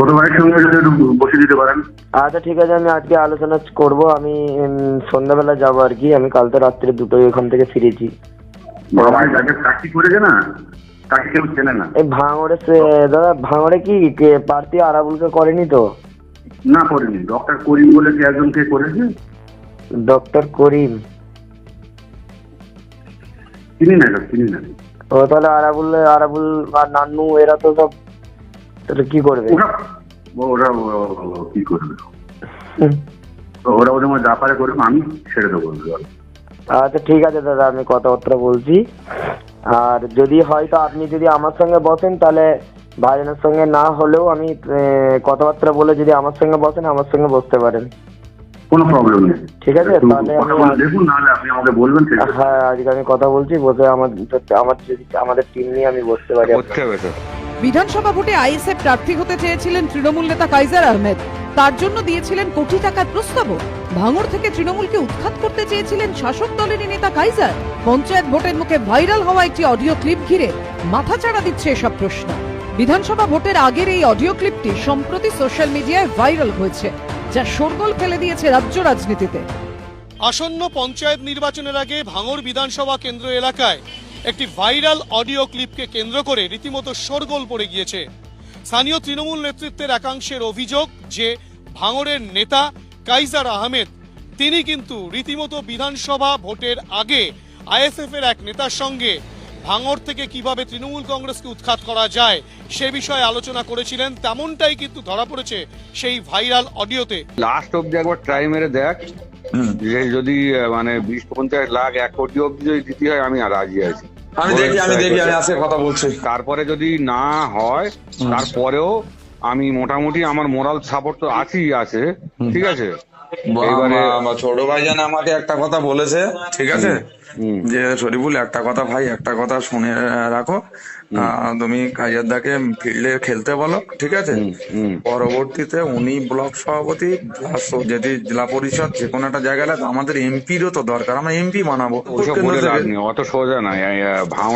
ছোট ভাইয়ের সঙ্গে যদি একটু বসে দিতে পারেন। আচ্ছা ঠিক আছে আমি আজকে আলোচনা করব। আমি উম, সন্ধ্যাবেলা যাব আর কি। আমি কাল তো রাত্রে দুটোই ওখান থেকে ফিরেছি। বড় ভাই যাকে চাকরি করেছে না তাকে কেউ চেনে না। এই ভাঙড়ে সে- দাদা ভাঙড়ে কি? কে প্রার্থী আরাবুলকে করেনি তো? না করেনি। ডক্টর করিম বলে একজনকে করেছে। ডক্টর করিম? চিনি না এটা চিনি না। ও তাহলে আরাবুল আরাবুল আর নান্নু এরা তো সব তাহলে কি করবে? ওরা কি করবে? ওরা ওদের মধ্যে যা পারে করবে আমি ছেড়ে দেবো আচ্ছা ঠিক আছে দাদা আমি কথাবার্তা বলছি। আর যদি হয়তো আপনি যদি আমার সঙ্গে বসেন তাহলে ভাইজানের সঙ্গে না হলেও আমি কথাবার্তা বলে যদি আমার সঙ্গে বসেন আমার সঙ্গে বসতে পারেন। কোনো প্রবলেম নেই। ঠিক আছে, তাহলে দেখুন নাহলে আপনি আমাকে বলবেন হ্যাঁ আজকে আমি কথা বলছি বসে আমার আমার যদি আমাদের টিম নিয়ে আমি বসতে পারি করতে হবে তো বিধানসভা ভোটে আইএসএফ প্রার্থী হতে চেয়েছিলেন তৃণমূল নেতা কাইজার আহমেদ। তার জন্য দিয়েছিলেন কোটি টাকার প্রস্তাবও ভাঙড় থেকে তৃণমূলকে উৎখাত করতে চেয়েছিলেন শাসক দলেরই নেতা কাইজার। পঞ্চায়েত ভোটের মুখে ভাইরাল হওয়া একটি অডিও ক্লিপ ঘিরে মাথাচাড়া দিচ্ছে এসব প্রশ্ন। বিধানসভা ভোটের আগের এই অডিও ক্লিপটি সম্প্রতি সোশ্যাল মিডিয়ায় ভাইরাল হয়েছে, যা শোরগোল ফেলে দিয়েছে রাজ্য রাজনীতিতে। আসন্ন পঞ্চায়েত নির্বাচনের আগে ভাঙড় বিধানসভা কেন্দ্র এলাকায় একটি ভাইরাল অডিও ক্লিপকে কেন্দ্র করে রীতিমতো শোরগোল পড়ে গিয়েছে। স্থানীয় তৃণমূল নেতৃত্বের একাংশের অভিযোগ যে ভাঙড়ের নেতা কাইজার আহমেদ, তিনি কিন্তু রীতিমতো বিধানসভা ভোটের আগে আইএসএফ এর এক নেতার সঙ্গে ভাঙড় থেকে কীভাবে তৃণমূল কংগ্রেসকে উৎখাত করা যায় সে বিষয়ে আলোচনা করেছিলেন, তেমনটাই কিন্তু ধরা পড়েছে সেই ভাইরাল অডিওতে। লাস্ট অব্দি একবার ট্রাই মেরে দেখ। যে যদি মানে বিশ পঞ্চাশ লাখ এক কোটি অব্দি যদি দিতে হয় আমি আর রাজি আছি। আমি দেখি আমি দেখি আমি আজকে কথা বলছি। তারপরে যদি না হয় তারপরেও আমি মোটামুটি আমার মোরাল সাপোর্ট তো আছেই আছে ঠিক আছে? ছোট ভাইজান আমাকে একটা কথা বলেছে ঠিক আছে। যে শরীফুল একটা কথা ভাই একটা কথা শুনে রাখো। তুমি কাজারদাকে ফিল্ডে খেলতে বলো ঠিক আছে। পরবর্তীতে উনি ব্লক সভাপতি যদি জেলা পরিষদ যে কোনো একটা জায়গায় আমাদের এমপিরও তো দরকার আমরা এমপি বানাবো। অত সোজা ভাঙ